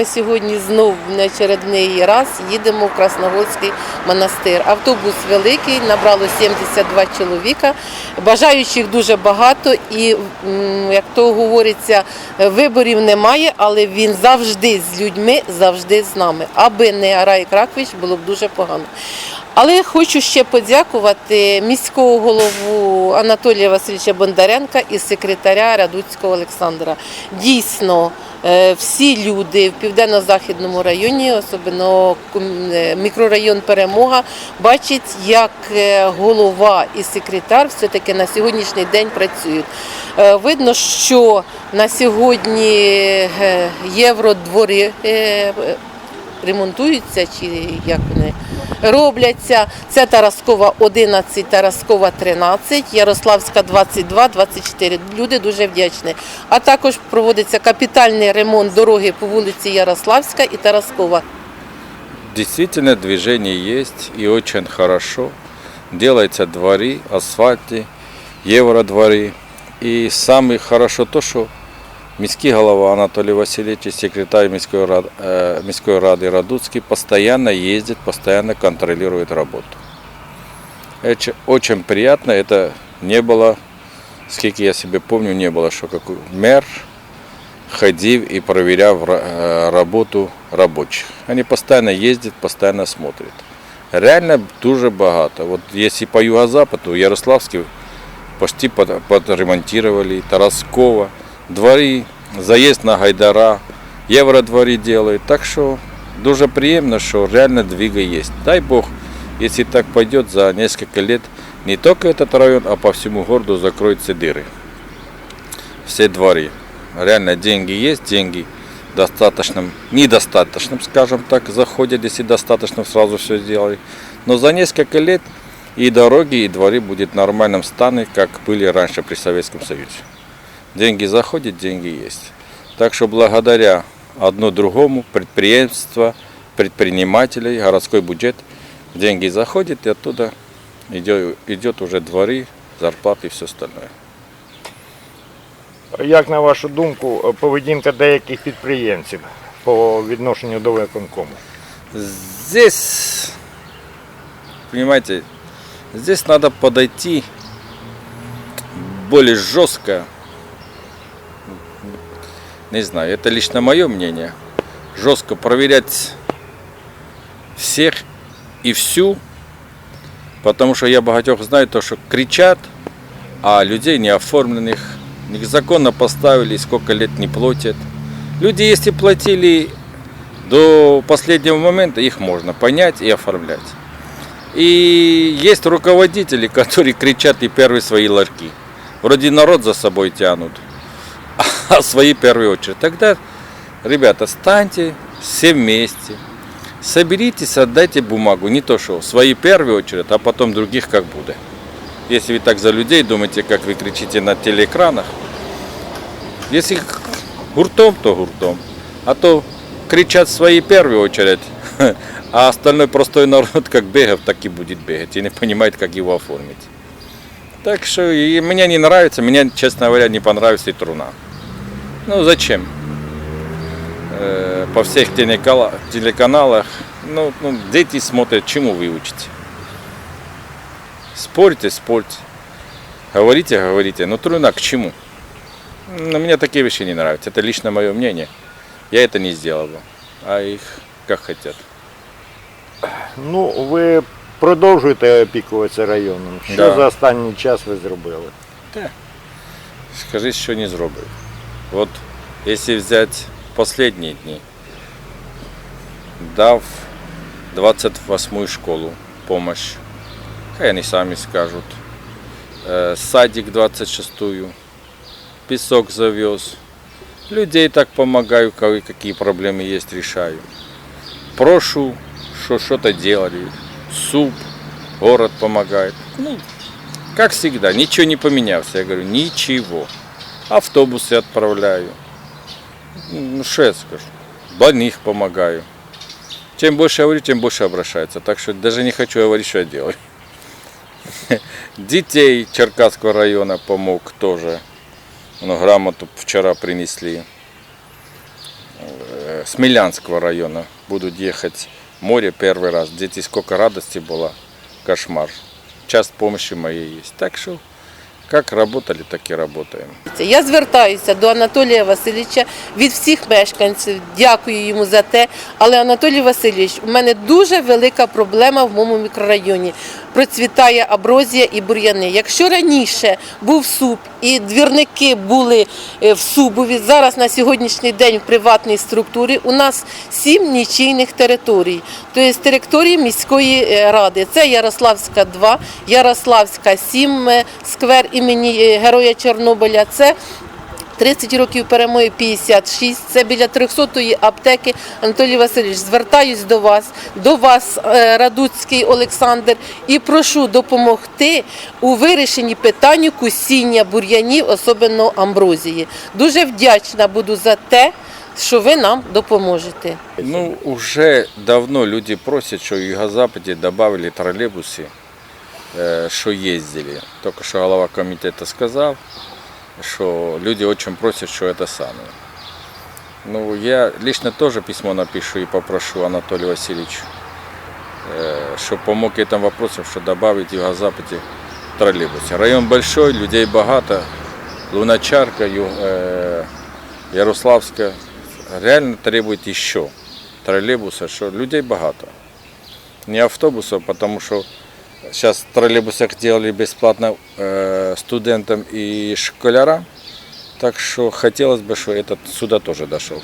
ми сьогодні знов на очередний раз їдемо в Красногорський монастир. Автобус великий, набрало 72 чоловіка. Бажаючих дуже багато, і як то говориться, виборів немає, але він завжди з людьми, завжди з нами. Аби не Арай Кракович, було б дуже погано. Але хочу ще подякувати міського голову Анатолія Васильовича Бондаренка і секретаря Радуцького Олександра. Дійсно, е, всі люди в південно-західному районі, особливо е, мікрорайон Перемога, бачать, як е, голова і секретар все-таки на сьогоднішній день працюють. Видно, що на сьогодні євродвори ремонтуються чи як вони робляться. Це Тараскова 11, Тараскова 13, Ярославська 22, 24. Люди дуже вдячні. А також проводиться капітальний ремонт дороги по вулиці Ярославська і Тараскова. Действительно, движение есть и очень хорошо. Делаются дворы, асфальты, евродворы. И самое хорошо то, что міський голова Анатолий Васильевич и секретарь міської ради, э, міської ради Радуцкий постоянно ездит, постоянно контролирует работу. Это очень приятно. Это не было, сколько я себе помню, не было, что какой мэр ходив и проверяв ра- э, работу рабочих. Они постоянно ездят, постоянно смотрят. Реально дуже багато. Вот если по юго-западу, Ярославский почти под- подремонтировали, Тараскова, дворы, заезд на Гайдара, евродворы делают. Так что дуже приємно, что реально двига есть. Дай Бог, если так пойдет, за несколько лет не только этот район, а по всему городу закроются дыры. Все дворы. Реально деньги есть, деньги в достаточном, недостаточном, скажем так, заходят, если достаточно сразу все сделали. Но за несколько лет и дороги, и дворы будут в нормальном стане, как были раньше при Советском Союзе. Деньги заходят, деньги есть. Так что благодаря одно другому, предприемства, предпринимателей, городской бюджет, деньги заходят, и оттуда идет, идет уже дворы, зарплаты и все остальное. Як на вашу думку, поведінка деяких підприємців по відношенню до виконкому? Здесь, понимаете, здесь надо подойти более жестко. не знаю, это лично мое мнение. Жестко проверять всех и всю, потому что я богатех знаю то, что кричат, а людей не оформленных незаконно поставили, сколько лет не платят. Люди, если платили до последнего момента их можно понять и оформлять. И есть руководители, которые кричат и первые свои ларьки. Вроде народ за собой тянут, а свои в первую очередь. Тогда, ребята, станьте все вместе, соберитесь, отдайте бумагу. Не то, что свои в первую очередь, а потом других как будет. Если вы так за людей думаете, как вы кричите на телеэкранах, если гуртом, то гуртом. А то кричат свои в первую очередь, а остальной простой народ как бегав, так и будет бегать и не понимает, как его оформить. Так что и мне не нравится, мне, честно говоря, не понравится и труна. Ну зачем? Э, по всех телекала- телеканалах, ну, ну, дети смотрят, чему вы учите. Спорьте, спорьте. Говорите, говорите, но труна к чему? На мне такие вещи не нравятся. Это лично мое мнение. Я это не сделал бы. А их как хотят. Ну, ви продовжуєте опікуватися районом. Що Да. за останній час ви зробили? Скажи, що не зробив. Вот если взять последние дни, дав 28-ю школу помощь, хай они сами скажут, Э, садик 26-ю, песок завез, людей так помогаю, какие проблемы есть, решаю. Прошу, что что-то делали, суп, город помогает. Ну, как всегда, ничего не поменялся. Я говорю, ничего. Автобусы отправляю. Ну, что я скажу? Больных помогаю. Чем больше говорю, тем больше обращается. Так что даже не хочу говорить, что я делаю. Детей Черкасского района помог тоже. Ну, грамоту вчера принесли. Э, Смелянского района будут ехать море первый раз. Дети, сколько радости было, кошмар. Часть помощи моей есть. Так что, как работали, так і работаем. Я звертаюся до Анатолія Васильовича від всіх мешканців. Дякую йому за те. Але Анатолій Васильович, у мене дуже велика проблема в моєму мікрорайоні. Процвітає аброзія і бур'яни. Якщо раніше був суп і двірники були е, в Субові, зараз на сьогоднішній день в приватній структурі у нас сім нічийних територій. Тобто території міської е, ради. Це Ярославська 2, Ярославська 7, е, сквер імені Героя Чорнобиля. Це 30 років перемоги 56, це біля 300-ї аптеки. Анатолій Васильович, звертаюсь до вас, до вас, е, Радуцький Олександр, і прошу допомогти у вирішенні питання кусіння бур'янів, особливо амброзії. Дуже вдячна буду за те, що ви нам допоможете. Ну, уже давно люди просят, что в Юго-Западе добавили троллейбусы, э, что ездили. Только что глава комитета сказал, что люди очень просят, что это самое. Ну, я лично тоже письмо напишу и попрошу Анатолия Васильевича, э, чтобы помог этим вопросам, что добавить Юго-Западе троллейбусы. Район большой, людей богато, Луначарка, Ю- э, Ярославская. Реально требует еще троллейбуса, что людей богато. Не автобусов, потому что сейчас в троллейбусах делали бесплатно э, студентам и школярам. Так что хотелось бы, чтобы этот сюда тоже дошел.